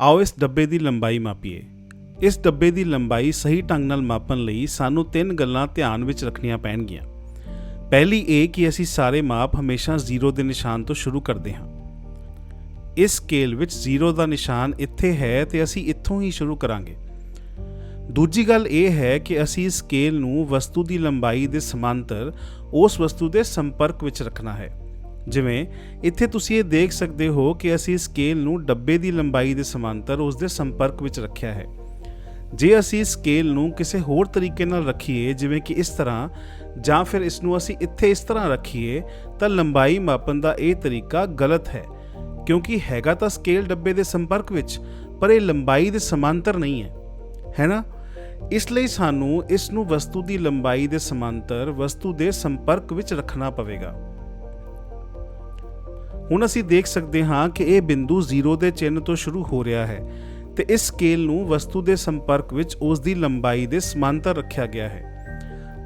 ਆਓ ਇਸ ਡੱਬੇ ਦੀ ਲੰਬਾਈ ਮਾਪੀਏ। ਇਸ ਡੱਬੇ ਦੀ ਲੰਬਾਈ ਸਹੀ ਢੰਗ ਨਾਲ ਮਾਪਣ ਲਈ ਸਾਨੂੰ ਤਿੰਨ ਗੱਲਾਂ ਧਿਆਨ ਵਿੱਚ ਰੱਖਣੀਆਂ ਪੈਣਗੀਆਂ। ਪਹਿਲੀ ਇਹ ਕਿ ਅਸੀਂ ਸਾਰੇ ਮਾਪ ਹਮੇਸ਼ਾ ਜ਼ੀਰੋ ਦੇ ਨਿਸ਼ਾਨ ਤੋਂ ਸ਼ੁਰੂ ਕਰਦੇ ਹਾਂ। ਇਸ ਸਕੇਲ ਵਿੱਚ ਜ਼ੀਰੋ ਦਾ ਨਿਸ਼ਾਨ ਇੱਥੇ ਹੈ ਤੇ ਅਸੀਂ ਇੱਥੋਂ ਹੀ ਸ਼ੁਰੂ ਕਰਾਂਗੇ। ਦੂਜੀ ਗੱਲ ਇਹ ਹੈ ਕਿ ਅਸੀਂ ਇਸ ਸਕੇਲ ਨੂੰ ਵਸਤੂ ਦੀ ਲੰਬਾਈ ਦੇ ਸਮਾਂਤਰ ਉਸ ਵਸਤੂ ਦੇ ਸੰਪਰਕ ਵਿੱਚ ਰੱਖਣਾ ਹੈ। ਜਿਵੇਂ, ਇੱਥੇ ਤੁਸੀਂ ਇਹ ਦੇਖ ਸਕਦੇ ਹੋ ਕਿ ਅਸੀਂ ਸਕੇਲ ਨੂੰ ਡੱਬੇ ਦੀ ਲੰਬਾਈ ਦੇ ਸਮਾਂਤਰ ਉਸ ਦੇ ਸੰਪਰਕ ਵਿੱਚ ਰੱਖਿਆ ਹੈ। ਜੇ ਅਸੀਂ ਸਕੇਲ ਨੂੰ ਕਿਸੇ ਹੋਰ ਤਰੀਕੇ ਨਾਲ ਰੱਖੀਏ, ਜਿਵੇਂ ਕਿ ਇਸ ਤਰ੍ਹਾਂ, ਜਾਂ ਫਿਰ ਇਸ ਨੂੰ ਅਸੀਂ ਇੱਥੇ ਇਸ ਤਰ੍ਹਾਂ ਰੱਖੀਏ, ਤਾਂ ਲੰਬਾਈ ਮਾਪਣ ਦਾ ਇਹ ਤਰੀਕਾ ਗਲਤ ਹੈ। ਕਿਉਂਕਿ ਹੈਗਾ ਤਾਂ ਸਕੇਲ ਡੱਬੇ ਦੇ ਸੰਪਰਕ ਵਿੱਚ, ਪਰ ਇਹ ਲੰਬਾਈ ਦੇ ਸਮਾਂਤਰ ਨਹੀਂ ਹੈ। ਹੈ ਨਾ? ਇਸ ਲਈ ਸਾਨੂੰ ਇਸ ਨੂੰ ਵਸਤੂ ਦੀ ਲੰਬਾਈ ਦੇ ਸਮਾਂਤਰ, ਵਸਤੂ ਦੇ ਸੰਪਰਕ ਵਿੱਚ ਰੱਖਣਾ ਪਵੇਗਾ। ਹੁਣ ਅਸੀਂ ਦੇਖ ਸਕਦੇ ਹਾਂ ਕਿ ਇਹ ਬਿੰਦੂ 0 ਦੇ ਚਿੰਨ੍ਹ ਤੋਂ ਸ਼ੁਰੂ ਹੋ ਰਿਹਾ ਹੈ ਤੇ ਇਸ ਸਕੇਲ ਨੂੰ ਵਸਤੂ ਦੇ ਸੰਪਰਕ ਵਿੱਚ ਉਸ ਦੀ ਲੰਬਾਈ ਦੇ ਸਮਾਂਤਰ ਰੱਖਿਆ ਗਿਆ ਹੈ।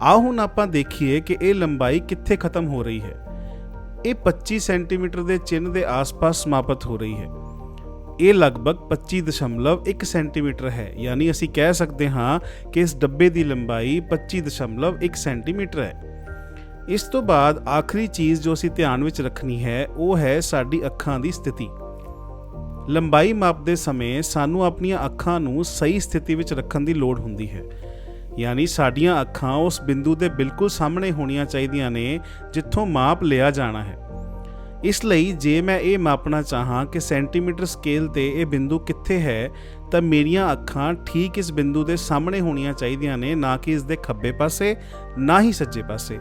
ਆਓ ਹੁਣ ਆਪਾਂ ਦੇਖੀਏ ਕਿ ਇਹ ਲੰਬਾਈ ਕਿੱਥੇ ਖਤਮ ਹੋ ਰਹੀ ਹੈ। ਇਹ 25 ਸੈਂਟੀਮੀਟਰ ਦੇ ਚਿੰਨ੍ਹ ਦੇ ਆਸ-ਪਾਸ ਸਮਾਪਤ ਹੋ ਰਹੀ ਹੈ। ਇਹ ਲਗਭਗ 25.1 ਸੈਂਟੀਮੀਟਰ ਹੈ, ਯਾਨੀ ਅਸੀਂ ਕਹਿ ਸਕਦੇ ਹਾਂ ਕਿ ਇਸ ਡੱਬੇ ਦੀ ਲੰਬਾਈ 25.1 ਸੈਂਟੀਮੀਟਰ ਹੈ। ਇਸ ਤੋਂ ਬਾਅਦ ਆਖਰੀ ਚੀਜ਼ ਜੋ ਅਸੀਂ ਧਿਆਨ ਵਿੱਚ ਰੱਖਣੀ ਹੈ, ਉਹ ਹੈ ਸਾਡੀ ਅੱਖਾਂ ਦੀ ਸਥਿਤੀ। ਲੰਬਾਈ ਮਾਪਦੇ ਸਮੇਂ ਸਾਨੂੰ ਆਪਣੀਆਂ ਅੱਖਾਂ ਨੂੰ ਸਹੀ ਸਥਿਤੀ ਵਿੱਚ ਰੱਖਣ ਦੀ ਲੋੜ ਹੁੰਦੀ ਹੈ। ਯਾਨੀ ਸਾਡੀਆਂ ਅੱਖਾਂ ਉਸ ਬਿੰਦੂ ਦੇ ਬਿਲਕੁਲ ਸਾਹਮਣੇ ਹੋਣੀਆਂ ਚਾਹੀਦੀਆਂ ਨੇ, ਜਿੱਥੋਂ ਮਾਪ ਲਿਆ ਜਾਣਾ ਹੈ। ਇਸ ਲਈ ਜੇ ਮੈਂ ਇਹ ਮਾਪਣਾ ਚਾਹਾਂ ਕਿ ਸੈਂਟੀਮੀਟਰ ਸਕੇਲ ਤੇ ਇਹ ਬਿੰਦੂ ਕਿੱਥੇ ਹੈ, ਤਾਂ ਮੇਰੀਆਂ ਅੱਖਾਂ ਠੀਕ ਇਸ ਬਿੰਦੂ ਦੇ ਸਾਹਮਣੇ ਹੋਣੀਆਂ ਚਾਹੀਦੀਆਂ ਨੇ, ਨਾ ਕਿ ਇਸ ਦੇ ਖੱਬੇ ਪਾਸੇ, ਨਾ ਹੀ ਸੱਜੇ ਪਾਸੇ।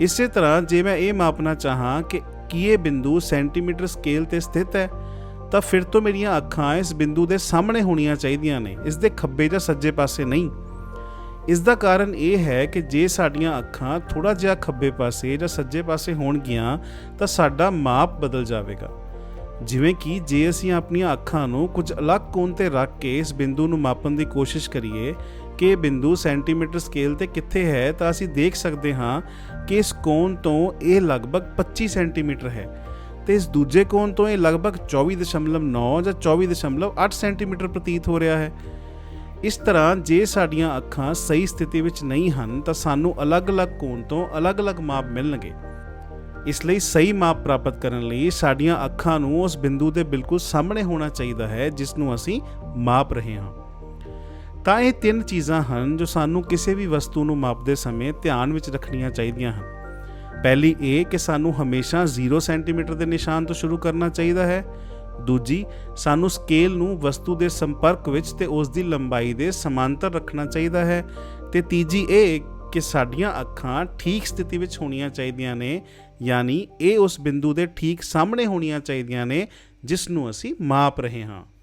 ਇਸੇ ਤਰ੍ਹਾਂ ਜੇ ਮੈਂ ਇਹ ਮਾਪਣਾ ਚਾਹਾਂ ਕਿ ਕੀ ਇਹ ਬਿੰਦੂ ਸੈਂਟੀਮੀਟਰ ਸਕੇਲ ਤੇ ਸਥਿਤ ਹੈ, ਤਾਂ ਫਿਰ ਤੋਂ ਮੇਰੀਆਂ ਅੱਖਾਂ ਇਸ ਬਿੰਦੂ ਦੇ ਸਾਹਮਣੇ ਹੋਣੀਆਂ ਚਾਹੀਦੀਆਂ ਨੇ, ਇਸ ਦੇ ਖੱਬੇ ਜਾਂ ਸੱਜੇ ਪਾਸੇ ਨਹੀਂ। ਇਸ ਦਾ ਕਾਰਨ ਇਹ ਹੈ ਕਿ ਜੇ ਸਾਡੀਆਂ ਅੱਖਾਂ ਥੋੜਾ ਜਿਹਾ ਖੱਬੇ ਪਾਸੇ ਜਾਂ ਸੱਜੇ ਪਾਸੇ ਹੋਣਗੀਆਂ, ਤਾਂ ਸਾਡਾ ਮਾਪ ਬਦਲ ਜਾਵੇਗਾ। ਜਿਵੇਂ ਕਿ ਜੇ ਅਸੀਂ ਆਪਣੀਆਂ ਅੱਖਾਂ ਨੂੰ ਕੁਝ ਅਲੱਗ ਕੋਣ ਤੇ ਰੱਖ ਕੇ ਇਸ ਬਿੰਦੂ ਨੂੰ ਮਾਪਣ ਦੀ ਕੋਸ਼ਿਸ਼ ਕਰੀਏ ਕਿ ਬਿੰਦੂ ਸੈਂਟੀਮੀਟਰ ਸਕੇਲ ਤੇ ਕਿੱਥੇ ਹੈ, ਤਾਂ ਅਸੀਂ ਦੇਖ ਸਕਦੇ ਹਾਂ ਕਿ ਇਸ ਕੋਣ ਤੋਂ ਇਹ ਲਗਭਗ 25 ਸੈਂਟੀਮੀਟਰ ਹੈ ਤੇ ਇਸ ਦੂਜੇ ਕੋਣ ਤੋਂ ਇਹ ਲਗਭਗ 24.9 ਜਾਂ 24.8 ਸੈਂਟੀਮੀਟਰ ਪ੍ਰਤੀਤ ਹੋ ਰਿਹਾ ਹੈ। ਇਸ ਤਰ੍ਹਾਂ ਜੇ ਸਾਡੀਆਂ ਅੱਖਾਂ ਸਹੀ ਸਥਿਤੀ ਵਿੱਚ ਨਹੀਂ ਹਨ, ਤਾਂ ਸਾਨੂੰ ਅਲੱਗ-ਅਲੱਗ ਕੋਣ ਤੋਂ ਅਲੱਗ-ਅਲੱਗ ਮਾਪ ਮਿਲਣਗੇ। ਇਸ ਲਈ ਸਹੀ ਮਾਪ ਪ੍ਰਾਪਤ ਕਰਨ ਲਈ ਸਾਡੀਆਂ ਅੱਖਾਂ ਨੂੰ ਉਸ ਬਿੰਦੂ ਦੇ ਬਿਲਕੁਲ ਸਾਹਮਣੇ ਹੋਣਾ ਚਾਹੀਦਾ ਹੈ, ਜਿਸ ਨੂੰ ਅਸੀਂ ਮਾਪ ਰਹੇ ਹਾਂ। ਤਾਂ ਇਹ ਤਿੰਨ ਚੀਜ਼ਾਂ ਹਨ ਜੋ ਸਾਨੂੰ ਕਿਸੇ ਵੀ ਵਸਤੂ ਨੂੰ ਮਾਪਦੇ ਸਮੇਂ ਧਿਆਨ ਵਿੱਚ ਰੱਖਣੀਆਂ ਚਾਹੀਦੀਆਂ ਹਨ। ਪਹਿਲੀ ਇਹ ਕਿ ਸਾਨੂੰ ਹਮੇਸ਼ਾ 0 ਸੈਂਟੀਮੀਟਰ ਦੇ ਨਿਸ਼ਾਨ ਤੋਂ ਸ਼ੁਰੂ ਕਰਨਾ ਚਾਹੀਦਾ ਹੈ। ਦੂਜੀ, ਸਾਨੂੰ ਸਕੇਲ ਨੂੰ ਵਸਤੂ ਦੇ ਸੰਪਰਕ ਵਿੱਚ ਤੇ ਉਸ ਦੀ ਲੰਬਾਈ ਦੇ ਸਮਾਂਤਰ ਰੱਖਣਾ ਚਾਹੀਦਾ ਹੈ। ਤੇ ਤੀਜੀ ਇਹ ਕਿ ਸਾਡੀਆਂ ਅੱਖਾਂ ਠੀਕ ਸਥਿਤੀ ਵਿੱਚ ਹੋਣੀਆਂ ਚਾਹੀਦੀਆਂ ਨੇ, ਯਾਨੀ ਇਹ ਉਸ ਬਿੰਦੂ ਦੇ ਠੀਕ ਸਾਹਮਣੇ ਹੋਣੀਆਂ ਚਾਹੀਦੀਆਂ ਨੇ, ਜਿਸ ਨੂੰ ਅਸੀਂ ਮਾਪ ਰਹੇ ਹਾਂ।